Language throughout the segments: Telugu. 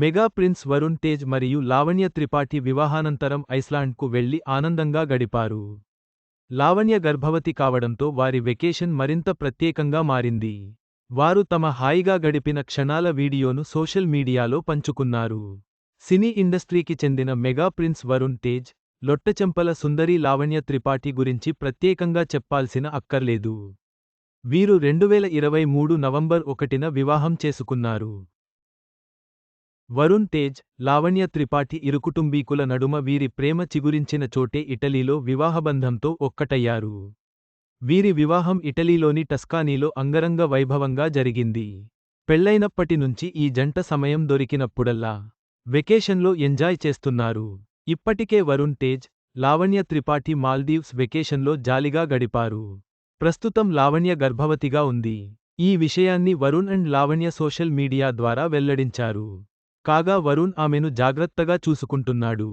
మెగా ప్రిన్స్ వరుణ్ తేజ్ మరియు లావణ్య త్రిపాఠి వివాహానంతరం ఐస్లాండ్కు వెళ్ళి ఆనందంగా గడిపారు. లావణ్య గర్భవతి కావడంతో వారి వెకేషన్ మరింత ప్రత్యేకంగా మారింది. వారు తమ హాయిగా గడిపిన క్షణాల వీడియోను సోషల్ మీడియాలో పంచుకున్నారు. సినీ ఇండస్ట్రీకి చెందిన మెగా ప్రిన్స్ వరుణ్ తేజ్ లొట్టచెంపల సుందరి లావణ్య త్రిపాఠి గురించి ప్రత్యేకంగా చెప్పాల్సిన అక్కర్లేదు. వీరు రెండువేల ఇరవై మూడు నవంబర్ ఒకటిన వివాహం చేసుకున్నారు. వరుణ్ తేజ్ లావణ్య త్రిపాఠి ఇరుకుటుంబీకుల నడుమ వీరి ప్రేమ చిగురించిన చోటే ఇటలీలో వివాహబంధంతో ఒక్కటయ్యారు. వీరి వివాహం ఇటలీలోని టస్కానీలో అంగరంగ వైభవంగా జరిగింది. పెళ్ళైనప్పటి నుంచి ఈ జంట సమయం దొరికినప్పుడల్లా వెకేషన్లో ఎంజాయ్ చేస్తున్నారు. ఇప్పటికే వరుణ్ తేజ్ లావణ్య త్రిపాఠి మాల్దీవ్స్ వెకేషన్లో జాలిగా గడిపారు. ప్రస్తుతం లావణ్య గర్భవతిగా ఉంది. ఈ విషయాన్ని Varun and Lavanya social media ద్వారా వెల్లడించారు. కాగా వరుణ్ ఆమెను జాగ్రత్తగా చూసుకుంటున్నాడు.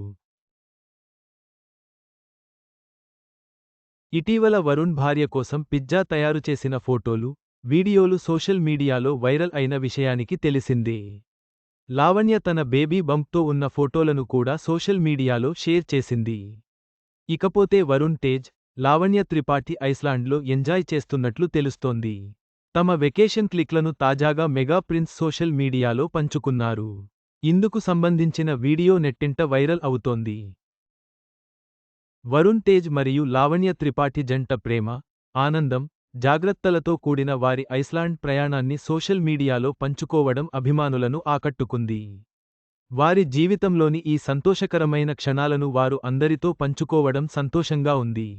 ఇటీవల వరుణ్ భార్య కోసం పిజ్జా తయారు చేసిన ఫోటోలు వీడియోలు సోషల్ మీడియాలో వైరల్ అయిన విషయానికి తెలిసిందే. లావణ్య తన బేబీ బంప్తో ఉన్న ఫోటోలను కూడా సోషల్ మీడియాలో షేర్ చేసింది. ఇకపోతే వరుణ్ తేజ్ లావణ్య త్రిపాఠి ఐస్లాండ్లో ఎంజాయ్ చేస్తున్నట్లు తెలుస్తోంది. తమ వెకేషన్ క్లిక్లను తాజాగా మెగా ప్రిన్స్ సోషల్ మీడియాలో పంచుకున్నారు. ఇందుకు సంబంధించిన వీడియో నెట్టింట వైరల్ అవుతోంది. వరుణ్ తేజ్ మరియు లావణ్య త్రిపాఠి జంట ప్రేమ ఆనందం జాగ్రత్తలతో కూడిన వారి ఐస్లాండ్ ప్రయాణాన్ని సోషల్ మీడియాలో పంచుకోవడం అభిమానులను ఆకట్టుకుంది. వారి జీవితంలోని ఈ సంతోషకరమైన క్షణాలను వారు అందరితో పంచుకోవడం సంతోషంగా ఉంది.